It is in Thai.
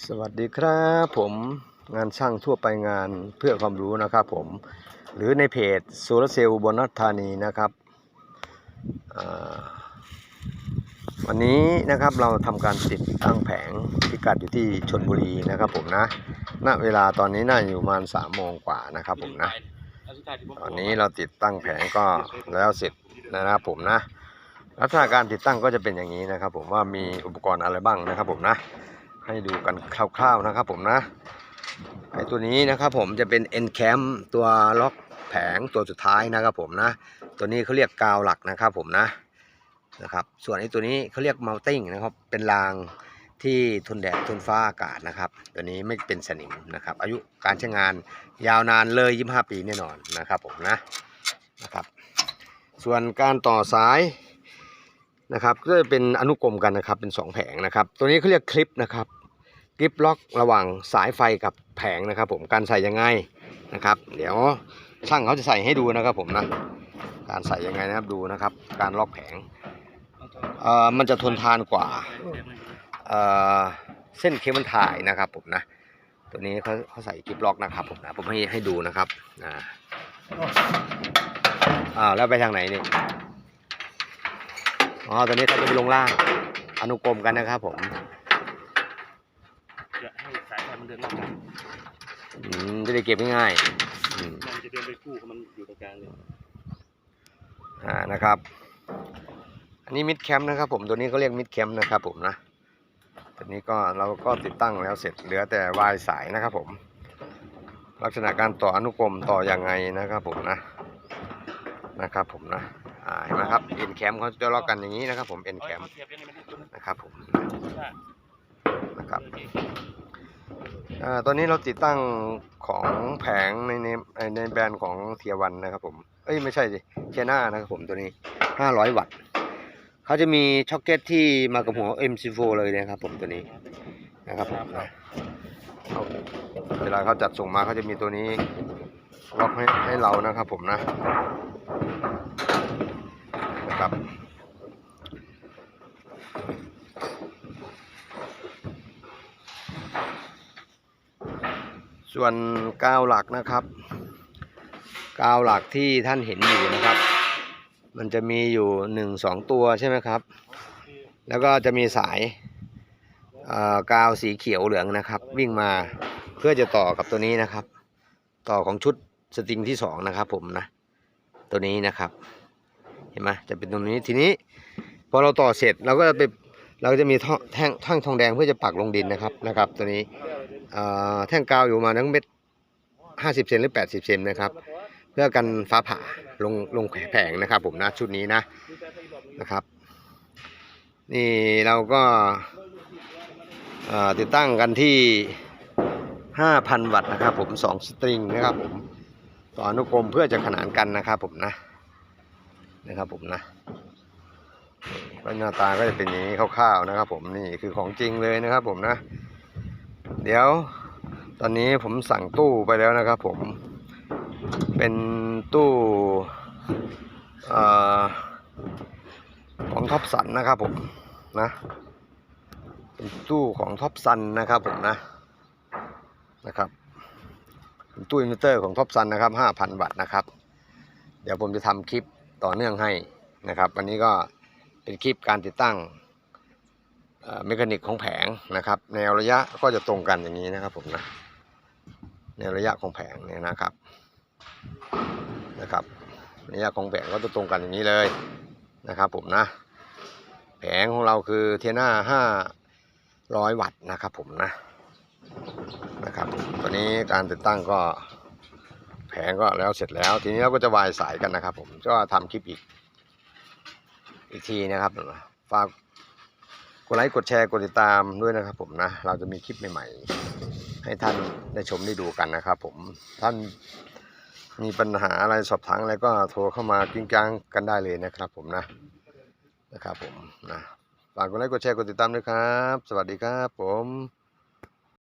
สวัสดีครับผมงานช่างทั่วไปงานเพื่อความรู้นะครับผมหรือในเพจโซลาเซลล์บนนัธานีนะครับอ่าวันนี้นะครับเราทำการติดตั้งแผงพิกัดอยู่ที่ชนบุรีนะครับผมนะณเวลาตอนนี้น่าอยู่ประมาณสามโมงกว่านะครับผมนะตอนนี้เราติดตั้งแผงก็แล้วเสร็จนะครับผมนะลักษณะการติดตั้งก็จะเป็นอย่างนี้นะครับ ผมว่ามีอุปกรณ์อะไรบ้างนะครับผมนะ ให้ดูกันคร่าวๆนะครับผมนะไอตัวนี้นะครับผมจะเป็น N cam ตัวล็อกแผงตัวสุดท้ายนะครับผมนะ ตัวนี้เขาเรียกกาวหลักนะครับผมนะนะครับ ส่วนไอตัวนี้เขาเรียก mounting นะครับเป็นรางที่ทนแดดทนฟ้าอากาศนะครับ ตัวนี้ไม่เป็นสนิมนะครับ อายุการใช้งานยาวนานเลย 25 ปีแน่นอนนะครับผมนะนะครับ ส่วนการต่อสาย นะครับก็จะเป็นอนุกรมกันนะครับเป็น 2 แผงนะครับ ตัวนี้เขาเรียกคลิปนะครับคลิปล็อกระหว่างสายไฟกับแผงนะครับ ผมการใส่ยังไงนะครับ เดี๋ยวช่างเขาจะใส่ให้ดูนะครับ ผมนะการใส่ยังไงนะครับดูนะครับ การล็อกแผงเอ่อมันจะทนทานกว่าเอ่อเส้นเคเบิลไทยนะครับ ผมนะ ตัวนี้เขาเขาใส่คลิปล็อกนะครับ ผมนะผมให้ให้ดูนะครับอ่าอ้าวแล้วไปทางไหนนี่ อ๋อตัวนี้เขาจะไปลงล่าง อนุกรมกันนะครับผมจะให้สายไฟมันเดินรอบกันอืมจะได้เก็บง่ายๆอืมมันจะเดินไปคู่มันอยู่ตรงกลางเลยอ่านะครับ อันนี้มิดแคมป์นะครับผมตัวนี้เขาเรียกมิดแคมป์นะครับผมนะตัวนี้ก็เราก็ติดตั้งแล้วเสร็จเหลือแต่วายสายนะครับผม ลักษณะการต่ออนุกรมต่อยังไงนะครับผมนะนะครับผมนะ อ่าเห็นไหมครับเอ็นแคมเขาจะล็อกกันอย่างนี้นะครับ ผมเอ็นแคมนะครับผมนะครับอตอนนี้เราติดตั้งของแผงในในในแบรนด์ของเทียวันนะครับผมเอ้ยไม่ใช่สิเชน่านะครับผมตัวนี้ 500 วัตต์เขาจะมีช็อคเก็ตที่มากับหัว MC4 เลยนะครับผมตัวนี้นะครับผมเอาเวลาเขาจัดส่งมาเขาจะมีตัวนี้ล็อกให้ให้เรานะครับผมนะ นะครับ ส่วนกาวหลักนะครับกาวหลักที่ท่านเห็นอยู่นะครับ มันจะมีอยู่หนึ่งสองตัวใช่ไหมครับ แล้วก็จะมีสายกาวสีเขียวเหลืองนะครับ วิ่งมาเพื่อจะต่อกับตัวนี้นะครับ ต่อของชุดสตริงที่สองนะครับผมนะ ตัวนี้นะครับ เห็นไหมจะเป็นตรงนี้ทีนี้ พอเราต่อเสร็จเราก็จะไปเราจะมีแท่งท่งทองแดงเพื่อจะปักลงดินนะครับนะครับ ตัวนี้แท่งกาวอยู่ประมาณทั้งเม็ดห้าสิบเซนหรือแปดสิบเซนนะครับ เพื่อกันฟ้าผ่าลงลงแผงนะครับ ผมนะชุดนี้นะนะครับ นี่เราก็ติดตั้งกันที่ห้าพันวัตต์นะครับ ผมสองสตริงนะครับผมต่ออนุกรมเพื่อจะขนานกันนะครับผมนะ นะครับผมนะนี่หน้าตาก็จะเป็นอย่างนี้คร่าวๆนะครับ ผมนี่คือของจริงเลยนะครับผมนะ เดี๋ยวตอนนี้ผมสั่งตู้ไปแล้วนะครับ ผมเป็นตู้ของท็อปสันนะครับผมนะเป็นตู้ของท็อปซันนะครับผมนะนะครับตู้อินเวอร์เตอร์ของท็อปซันนะครับ5,000วัตต์นะครับ เดี๋ยวผมจะทำคลิป ต่อเนื่องให้นะครับ วันนี้ก็เป็นคลิปการติดตั้งเมคานิกของแผงนะครับ แนวระยะก็จะตรงกันอย่างนี้นะครับผมนะแนวระยะของแผงเนี่ยนะครับนะครับระยะของแผงก็จะตรงกันอย่างนี้เลยนะครับผมนะ แผงของเราคือเทน่าห้าร้อยวัตต์นะครับผมนะนะครับตอนนี้การติดตั้งก็ แผงก็แล้วเสร็จแล้ว ทีนี้เราก็จะวายสายกันนะครับ ผมก็ทำคลิปอีก อีกทีนะครับฝากกดไลค์กดแชร์กดติดตามด้วยนะครับ ผมนะเราจะมีคลิปใหม่ๆ ให้ท่านได้ชมได้ดูกันนะครับ ผมท่านมีปัญหาอะไรสอบถามอะไรก็โทรเข้ามากิ้งกลางกันได้เลยนะครับ ผมนะนะครับ ผมนะฝากกดไลค์กดแชร์กดติดตามด้วยครับ สวัสดีครับ ผม